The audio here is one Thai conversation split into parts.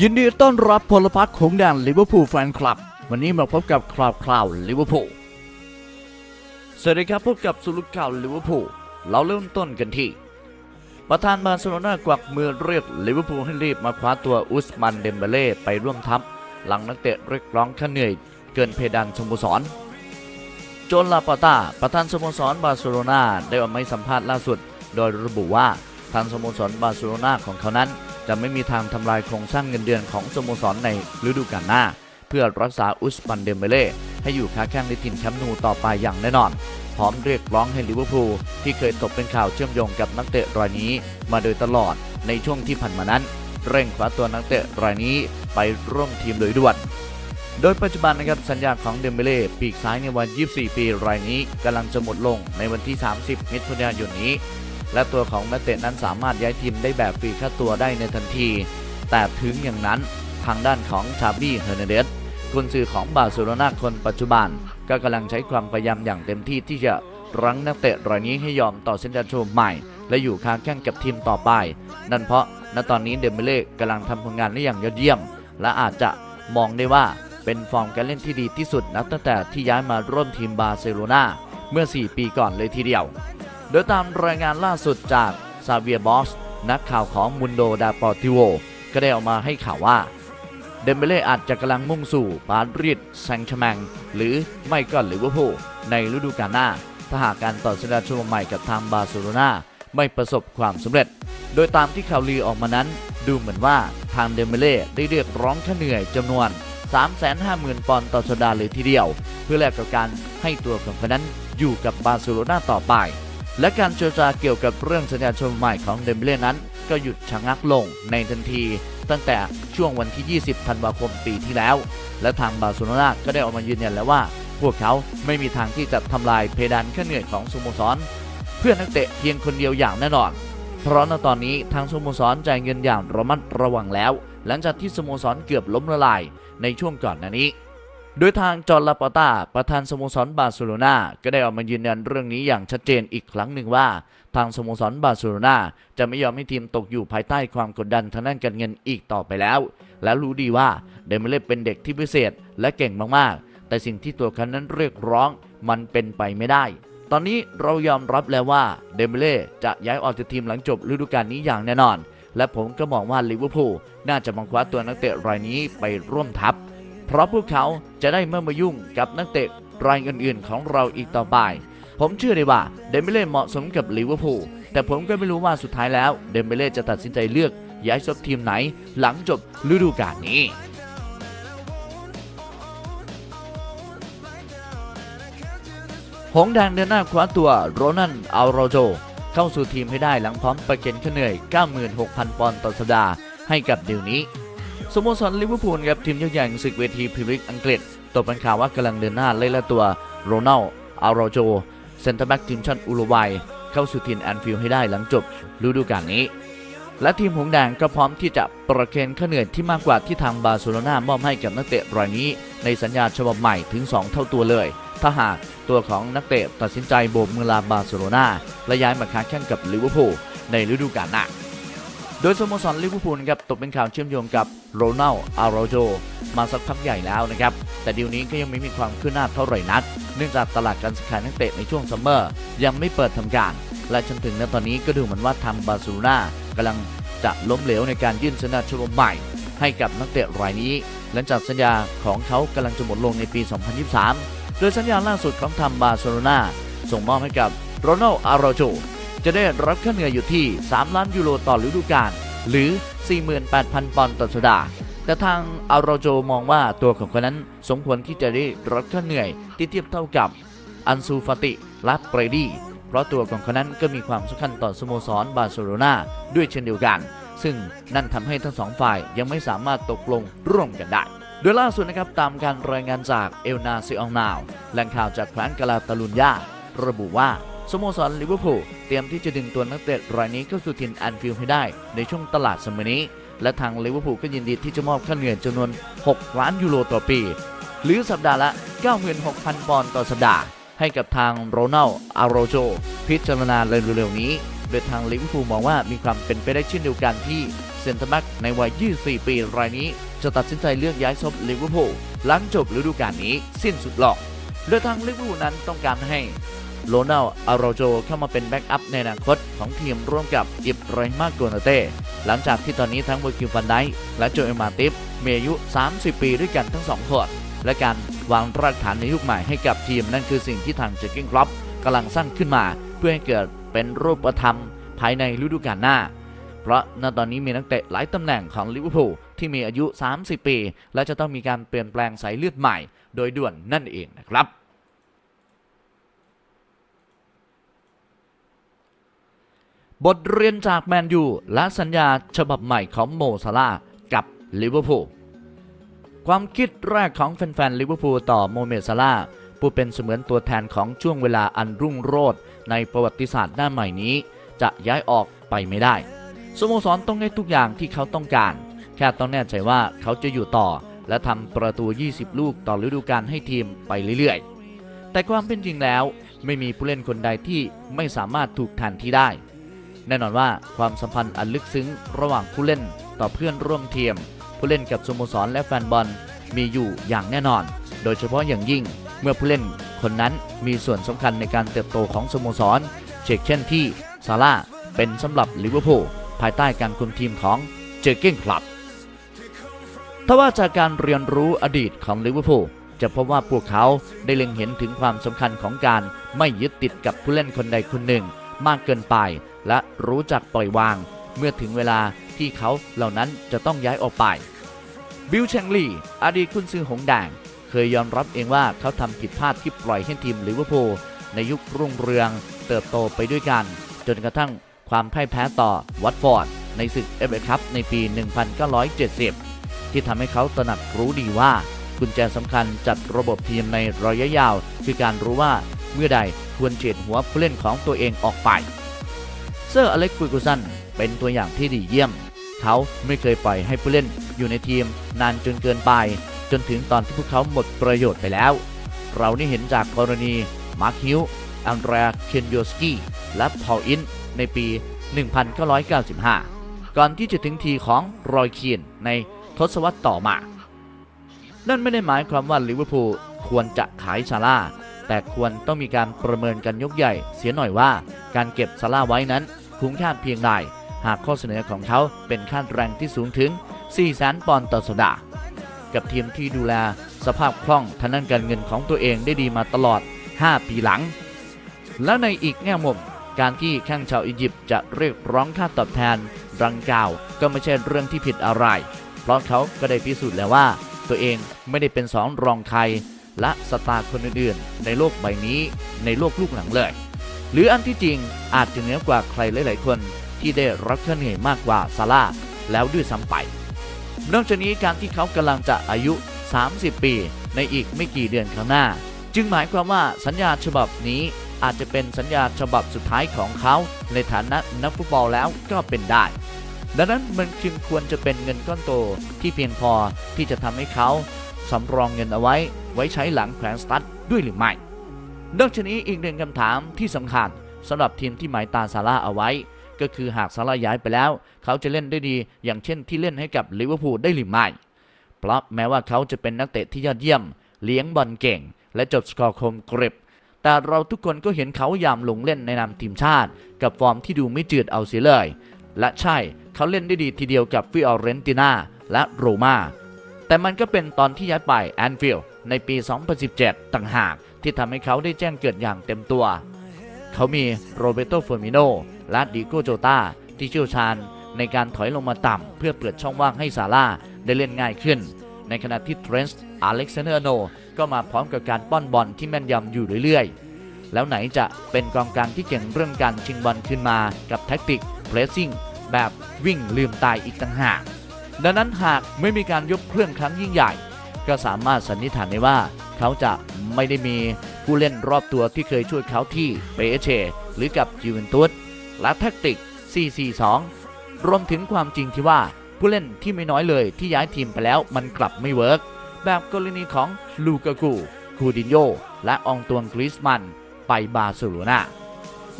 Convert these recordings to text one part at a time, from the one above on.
ยินดีต้อนรับพลพรรคของแดนลิเวอร์พูลแฟนคลับ วันนี้มาพบกับคราวคราวลิเวอร์พูลสวัสดีครับพบกับสุลุข่าวลิเวอร์พูลเราเริ่มต้นกันที่ ประธานบาร์เซโลนากวักมือเรียกลิเวอร์พูลให้รีบมาคว้าตัวอุสมันเดมเบเล่ไปร่วมทัพ หลังนักเตะเรียกร้องค่าเหนื่อย เกินเพดานสโมสรโจนลาปาตาประธานสโมสรบาร์เซโลนาได้ออกมาสัมภาษณ์ล่าสุด โดยระบุว่าทางสโมสรบาร์เซโลนาของเขานั้น จะไม่มีทางทำลายโครงสร้างเงินเดือนของสโมสรในฤดูกาลหน้า เพื่อรักษาอุสมันเดมเบเล่ให้อยู่ค้าแข้งในถิ่นแคมป์นูต่อไปอย่างแน่นอน พร้อมเรียกร้องให้ลิเวอร์พูลที่เคยตกเป็นข่าวเชื่อมโยงกับนักเตะรายนี้ มาโดยตลอดในช่วงที่ผ่านมานั้น เร่งคว้าตัวนักเตะรายนี้ไปร่วมทีมโดยด่วนโดยปัจจุบันนะครับสัญญาของเดมเบเล่ปีกซ้ายในวัย24 ปีรายนี้กำลังจะหมดลงในวันที่ 30 มิถุนายนนี้ และตัวของนักเตะนั้นสามารถย้ายทีมได้แบบฟรีค่าตัวได้ในทันที แต่ถึงอย่างนั้นทางด้านของชาบี้เฮอร์นันเดสกุนซือของบาร์เซโลนาคนปัจจุบัน ก็กำลังใช้ความพยายามอย่างเต็มที่ที่จะรั้งนักเตะรายนี้ให้ยอมต่อสัญญาโชใหม่ และอยู่ค้างแข่งกับทีมต่อไป นั่นเพราะณตอนนี้เดมเบเล่กำลังทำผลงานได้อย่างยอดเยี่ยม และอาจจะมองได้ว่าเป็นฟอร์มการเล่นที่ดีที่สุดนับตั้งแต่ที่ย้ายมาร่วมทีมบาร์เซโลนาเมื่อ 4 ปีก่อนเลยทีเดียว ดยตามรายงานล่าสุดจากซาเวียบอสนักข่าวของมุนโดดาปอติโวก็ได้ออกมาให้ข่าวว่า เดมเบเล่อาจจะกำลังมุ่งสู่ปารีสแซงต์แชร์แมงหรือไม่ก็ลิเวอร์พูลในฤดูกาลหน้า ถ้าหากการต่อสัญญาชมใหม่กับทางบาร์เซโลนาไม่ประสบความสำเร็จ โดยตามที่ข่าวลือออกมานั้น ดูเหมือนว่าทางเดมเบเล่ได้เรียกร้องค่าเหนื่อยจำนวน 350,000 ปอนด์ต่อสัปดาห์เลยทีเดียว เพื่อแลกกับการให้ตัวของเขานั้นอยู่กับบาร์เซโลนาต่อไป และการเจรจาเกี่ยวกับเรื่องสัญญาชมใหม่ของเดมเบล่นั้น ก็หยุดชะงักลงในทันที ตั้งแต่ช่วงวันที่ 20 ธันวาคมปีที่แล้ว และทางบาร์เซโลนาก็ได้ออกมายืนยันแล้วว่า พวกเขาไม่มีทางที่จะทำลายเพดานค่าเหนื่อยของสโมสร เพื่อนักเตะเพียงคนเดียวอย่างแน่นอนเพราะณตอนนี้ทางสโมสรจ่ายเงินอย่างระมัดระวังแล้ว หลังจากที่สโมสรเกือบล้มละลายในช่วงก่อนหน้านี้ โดยทางจอร์ลาปอตาประธานสโมสรบาร์เซโลนาก็ได้ออกมายืนยันเรื่องนี้อย่างชัดเจนอีกครั้งหนึ่งว่า ทางสโมสรบาร์เซโลนาจะไม่ยอมให้ทีมตกอยู่ภายใต้ความกดดันทางด้านการเงินอีกต่อไปแล้ว และรู้ดีว่าเดมเบล่เป็นเด็กที่พิเศษและเก่งมากๆ แต่สิ่งที่ตัวเขานั้นเรียกร้องมันเป็นไปไม่ได้ ตอนนี้เรายอมรับแล้วว่าเดมเบล่จะย้ายออกจากทีมหลังจบฤดูกาลนี้อย่างแน่นอน และผมก็มองว่าลิเวอร์พูลน่าจะบังคว้าตัวนักเตะรายนี้ไปร่วมทัพ เพราะพวกเขาจะได้ไม่มายุ่งกับนักเตะรายอื่นๆของเราอีกต่อไป ผมเชื่อได้ว่าเดมเบเล่เหมาะสมกับลิเวอร์พูลแต่ผมก็ไม่รู้ว่าสุดท้ายแล้วเดมเบเล่จะตัดสินใจเลือกย้ายซบทีมไหนหลังจบฤดูกาลนี้หงแดงเดินหน้าคว้าตัวโรนันอัลโรโจ เข้าสู่ทีมให้ได้หลังพร้อมประเก็นเหนื่อย 96,000 ปอนด์ต่อสัปดาห์ให้กับเดี๋ยวนี้ สโมสรลิเวอร์พูลกับทีมยอดใหญ่ศึกเวทีพรีเมียร์ลีกอังกฤษตกเป็นข่าวว่ากำลังเดินหน้าไล่ล่าตัวโรนัลอาโรโจเซนเตอร์แบ็กทีมชาติอุรุกวัย เข้าสู่ทีมแอนฟิลด์ให้ได้หลังจบฤดูกาลนี้ และทีมหงส์แดงก็พร้อมที่จะประเคนค่าเหนื่อยที่มากกว่าที่ทางบาร์เซโลนามอบให้กับนักเตะรายนี้ ในสัญญาฉบับใหม่ถึง 2 เท่าตัวเลย ถ้าหากตัวของนักเตะตัดสินใจโบกมือลาบาร์เซโลนาและย้ายมาค้าแข่งกับลิเวอร์พูลในฤดูกาลหน้า ดยสโมสรลิเวอร์พูลครับตกเป็นข่าวเชื่อมโยงกับโรนัลอาโรโจมาสักพักใหญ่แล้วนะครับ แต่ดีลนี้ก็ยังไม่มีความคืบหน้าเท่าไหร่นัก เนื่องจากตลาดการซื้อขายนักเตะในช่วงซัมเมอร์ยังไม่เปิดทำการ และจนถึงณตอนนี้ก็ดูเหมือนว่าทางบาร์เซโลนากำลังจะล้มเหลวในการยื่นสัญญาฉบับใหม่ ให้กับนักเตะรายนี้ หลังจากสัญญาของเขากำลังจะหมดลงในปี 2023 โดยสัญญาล่าสุดของทางบาร์เซโลนาส่งมอบให้กับโรนัลอาโรโจ จะได้รับค่าเหนื่อยอยู่ที่ 3 ล้านยูโรต่อฤดูกาลหรือ 48,000 ปอนด์ต่อสัปดาห์แต่ทางอาโรโจมองว่าตัวของเขานั้นสมควรที่จะได้รับค่าเหนื่อยที่เทียบเท่ากับอันซูฟาติและเบรดี้เพราะตัวของเขานั้นก็มีความสำคัญต่อสโมสรบาร์เซโลนาด้วยเช่นเดียวกัน ซึ่งนั่นทำให้ทั้งสองฝ่ายยังไม่สามารถตกลงร่วมกันได้โดยล่าสุดนะครับตามการรายงานจากเอลนาซิอองนาวแหล่งข่าวจากแคว้นกาลาตาลุญญาระบุว่า สโมสรลิเวอร์พูลเตรียมที่จะดึงตัวนักเตะรายนี้เข้าสู่ทีมแอนฟิลด์ให้ได้ในช่วงตลาดสมัยนี้ และทางลิเวอร์พูลก็ยินดีที่จะมอบค่าเหนื่อยจำนวน 6 ล้านยูโรต่อปี หรือสัปดาห์ละ 96,000 ปอนด์ต่อสัปดาห์ ให้กับทางโรนัลอาโรโจพิจารณาเร็วๆนี้ โดยทางลิเวอร์พูลมองว่ามีความเป็นไปได้เช่นเดียวกันที่เซนเตอร์แบ็กในวัย 24 ปีรายนี้จะตัดสินใจเลือกย้ายซบลิเวอร์พูลหลังจบฤดูกาลนี้สิ้นสุดหลอกโดยทางลิเวอร์พูลนั้นต้องการให้ โรนัลอาโรโจเข้ามาเป็นแบ็กอัพในอนาคตของทีมร่วมกับอิบรมาโกนาเต้หลังจากที่ตอนนี้ทั้งเวอร์คิวฟันไดและโจเอมาติฟมีอายุ 30 ปีด้วยกันทั้งสองคนและการวางรากฐานในยุคใหม่ให้กับทีม นั่นคือสิ่งที่ทางเจคกิ้งครอปกำลังสร้างขึ้นมา เพื่อให้เกิดเป็นรูปธรรมภายในฤดูกาลหน้า เพราะณตอนนี้มีนักเตะหลายตำแหน่งของลิเวอร์พูลที่มีอายุ 30 ปี และจะต้องมีการเปลี่ยนแปลงสายเลือดใหม่ โดยด่วนนั่นเองนะครับ บทเรียนจากแมนยูและสัญญาฉบับใหม่ของโมซาลากับลิเวอร์พูลความคิดแรกของแฟนๆลิเวอร์พูลต่อโมเมซาลาผู้เป็นเสมือนตัวแทนของช่วงเวลาอันรุ่งโรจน์ในประวัติศาสตร์หน้าใหม่นี้ จะย้ายออกไปไม่ได้สโมสรต้องได้ทุกอย่างที่เขาต้องการ แค่ต้องแน่ใจว่าเขาจะอยู่ต่อ และทำประตู 20 ลูกต่อฤดูกาลให้ทีมไปเรื่อยๆ แต่ความเป็นจริงแล้ว ไม่มีผู้เล่นคนใดที่ไม่สามารถถูกแทนที่ได้ แน่นอนว่าความสัมพันธ์อันลึกซึ้งระหว่างผู้เล่นต่อเพื่อนร่วมทีมผู้เล่นกับสโมสรและแฟนบอลมีอยู่อย่างแน่นอน โดยเฉพาะอย่างยิ่งเมื่อผู้เล่นคนนั้นมีส่วนสำคัญในการเติบโตของสโมสรเช่นเช่นที่ซาร่าเป็นสำหรับลิเวอร์พูลภายใต้การคุมทีมของเจอร์เก้นคลับถ้าว่าจากการเรียนรู้อดีตของลิเวอร์พูลจะพบว่าพวกเขาได้เล็งเห็นถึงความสำคัญของการไม่ยึดติดกับผู้เล่นคนใดคนหนึ่ง มากเกินไป และรู้จักปล่อยวาง เมื่อถึงเวลาที่เขาเหล่านั้นจะต้องย้ายออกไป บิลเชงลีอดีตกุนซือหงแดง เคยยอมรับเองว่าเขาทำผิดพลาดที่ปล่อยให้ทีมลิเวอร์พูลในยุครุ่งเรือง เติบโตไปด้วยกัน จนกระทั่งความพ่ายแพ้ต่อวัตฟอร์ดในศึกเอฟเอคัพในปี 1970 ที่ทำให้เขาตระหนักรู้ดีว่ากุญแจสำคัญจัดระบบทีมในระยะยาว คือการรู้ว่า เมื่อใดควรเฉียดหัวผู้เล่นของตัวเองออกไป เซอร์อเล็กซ์ฟูกูสันเป็นตัวอย่างที่ดีเยี่ยม เขาไม่เคยปล่อยให้ผู้เล่นอยู่ในทีมนานจนเกินไป จนถึงตอนที่พวกเขาหมดประโยชน์ไปแล้ว เราได้เห็นจากกรณีมาร์คฮิวอันเดรียเคนโยสกี้และพอลอินในปี 1995 ก่อนที่จะถึงทีของรอยเคียนในทศวรรษต่อมา นั่นไม่ได้หมายความว่าลิเวอร์พูลควรจะขายซาร่า แต่ควรต้องมีการประเมินกันยกใหญ่ เสียหน่อยว่า การเก็บซาร่าไว้นั้นคุ้มค่าเพียงใดหากข้อเสนอของเขาเป็นค่าแรงที่สูงถึง 4 แสนปอนด์ต่อสัปดาห์ กับทีมที่ดูแลสภาพคล่องทางด้านการเงินของตัวเองได้ดีมาตลอด 5 ปีหลัง แล้วในอีกแง่มุมการที่แข้งชาวอียิปต์จะเรียกร้องค่าตอบแทนรังกล่าวก็ไม่ใช่เรื่องที่ผิดอะไร เพราะเขาก็ได้พิสูจน์แล้วว่า ตัวเองไม่ได้เป็นสองรองใคร และสตาร์คนอื่นๆ ในโลกใบนี้ในโลกลูกหลังเลย หรืออันที่จริงอาจจะเหนือกว่าใครหลาย ๆ คนที่ได้รับค่าเหนื่อยมากกว่าซาร่าแล้วด้วยซ้ำไป นอกจากนี้การที่เขากำลังจะอายุ 30 ปี ในอีกไม่กี่เดือนข้างหน้า จึงหมายความว่าสัญญาฉบับนี้อาจจะเป็นสัญญาฉบับสุดท้ายของเขาในฐานะนักฟุตบอลแล้วก็เป็นได้ ดังนั้นมันจึงควรจะเป็นเงินก้อนโตที่เพียงพอที่จะทำให้เขาสำรองเงินเอาไว้ ไว้ใช้หลังแขวนสตั๊ดด้วยหรือไม่นอกจากนี้อีกหนึ่งคำถามที่สำคัญสำหรับทีมที่หมายตาซาร่าเอาไว้ ก็คือหากซาร่าย้ายไปแล้ว เขาจะเล่นได้ดี อย่างเช่นที่เล่นให้กับลิเวอร์พูลได้หรือไม่เพราะแม้ว่าเขาจะเป็นนักเตะที่ยอดเยี่ยม เลี้ยงบอลเก่ง และจบสกอร์คมกริบแต่เราทุกคนก็เห็นเขายามลงเล่นในนามทีมชาติ กับฟอร์มที่ดูไม่จืดเอาเสียเลย และใช่เขาเล่นได้ดีทีเดียวกับฟิออเรนติน่าและโรมาแต่มันก็เป็นตอนที่ย้ายไปแอนฟิลด์ ในปี 2017 ต่างหากที่ทำให้เขาได้แจ้งเกิดอย่างเต็มตัว เขามีโรเบโตเฟอร์มิโนและดิโกโจตาที่เชี่ยวชาญในการถอยลงมาต่ำเพื่อเปิดช่องว่างให้ซาร่าได้เล่นง่ายขึ้น ในขณะที่เทรนส์อเล็กซานเดอร์โนก็มาพร้อมกับการป้อนบอลที่แม่นยำอยู่เรื่อยๆ แล้วไหนจะเป็นกองกลางที่เก่งเรื่องการชิงบอลขึ้นมากับแท็กติกเพรสซิ่งแบบวิ่งลืมตายอีกต่างหากดังนั้นหากไม่มีการยกเครื่องครั้งยิ่งใหญ่ ก็สามารถสันนิษฐานได้ว่า เขาจะไม่ได้มีผู้เล่นรอบตัวที่เคยช่วยเขาที่เปเชหรือกับยูเวนตุสและแท็กติก 442 รวมถึงความจริงที่ว่าผู้เล่นที่ไม่น้อยเลยที่ย้ายทีมไปแล้วมันกลับไม่เวิร์กแบบกรณีของลูกากูคูดินโยและอองตวงกริสมัน ไปบาร์เซโลนา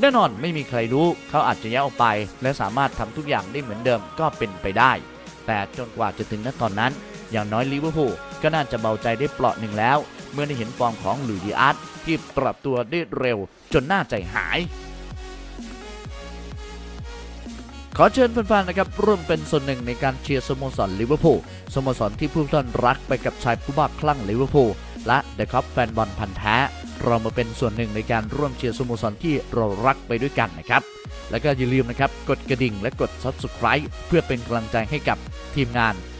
แน่นอนไม่มีใครรู้เขาอาจจะย้ายออกไป และสามารถทำทุกอย่างได้เหมือนเดิมก็เป็นไปได้ แต่จนกว่าจะถึงณตอนนั้น อย่างน้อยลิเวอร์พูลก็น่าจะเบาใจได้เปลาะหนึ่งแล้ว เมื่อได้เห็นฟอร์มของหลุยส์ดีอาร์ตที่ปรับตัวได้เร็วจนน่าใจหาย ขอเชิญแฟนๆนะครับร่วมเป็นส่วนหนึ่งในการเชียร์สโมสรลิเวอร์พูลสโมสรที่ผู้ท่านรักไปกับชายผู้บ้าคลั่งลิเวอร์พูลและเดอะคัพแฟนบอลพันธ์แท้เรามาเป็นส่วนหนึ่งในการร่วมเชียร์สโมสรที่เรารักไปด้วยกันนะครับ แล้วก็อย่าลืมนะครับ กดกระดิ่งและกด Subscribe เพื่อเป็นกำลังใจให้กับทีมงาน